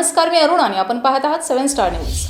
नमस्कार मी अरुण आणि आपण पाहत आहात सेव्हन स्टार न्यूज.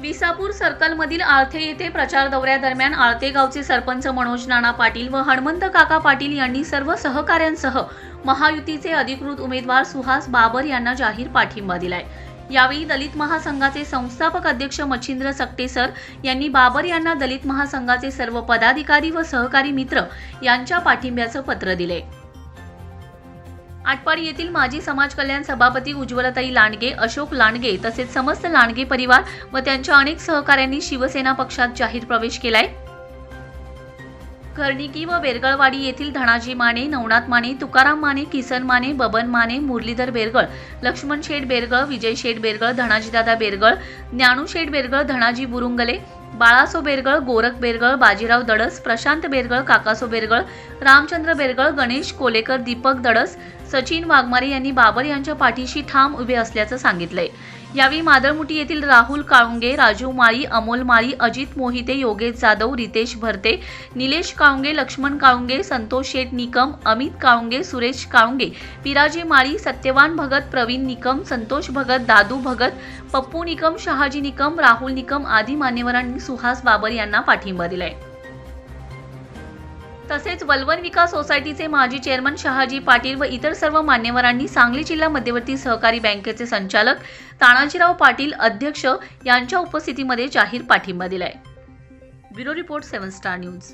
विसापूर सर्कलमधील आळथे येथे प्रचार दौऱ्यादरम्यान आळते गावचे सरपंच मनोज नाना पाटील व हणमंत काका पाटील यांनी सर्व सहकाऱ्यांसह महायुतीचे अधिकृत उमेदवार सुहास बाबर यांना जाहीर पाठिंबा दिलाय. यावेळी दलित महासंघाचे संस्थापक अध्यक्ष मच्छिंद्र सकटे सर यांनी बाबर यांना दलित महासंघाचे सर्व पदाधिकारी व सहकारी मित्र यांच्या पाठिंब्याचं पत्र दिले आटपाडी येथील माजी समाज कल्याण सभापती उज्ज्वलताई लांडगे अशोक लांडगे तसेच समस्त लांडगे परिवार व त्यांच्या अनेक सहकाऱ्यांनी शिवसेना पक्षात जाहीर प्रवेश केलाय. कर्णिकी व बेरगळवाडी येथील धनाजी माने नवनाथ माने तुकाराम माने किसन माने बबन माने मुरलीधर बेरगळ लक्ष्मण शेठ बेरगळ विजय शेठ बेरगळ धनाजीदादा बेरगळ ज्ञानू शेठ बेरगळ धनाजी बुरुंगले बाळासो बेरगळ गोरख बेरगळ बाजीराव दडस प्रशांत बेरगळ काकासो बेरगळ रामचंद्र बेरगळ गणेश कोलेकर दीपक दडस सचिन वाघमारे यांनी बाबर यांच्या पाठीशी ठाम उभे असल्याचं सांगितलंय. यावेळी मादळमुटी येथील राहुल काळुंगे राजू माळी अमोल माळी अजित मोहिते योगेश जाधव रितेश भरते निलेश काळुंगे लक्ष्मण काळुंगे संतोष शेठ निकम अमित काळुंगे सुरेश काळुंगे पिराजी माळी सत्यवान भगत प्रवीण निकम संतोष भगत दादू भगत पप्पू निकम शहाजी निकम राहुल निकम आदी मान्यवरांनी सुहास बाबर यांना पाठिंबा दिलाय. तसेच वलवन विकास सोसायटीचे माजी चेअरमन शहाजी पाटील व इतर सर्व मान्यवरांनी सांगली जिल्हा मध्यवर्ती सहकारी बँकेचे संचालक तानाजीराव पाटील अध्यक्ष यांच्या उपस्थितीमध्ये जाहीर पाठिंबा दिलाय. Bureau report seven star news.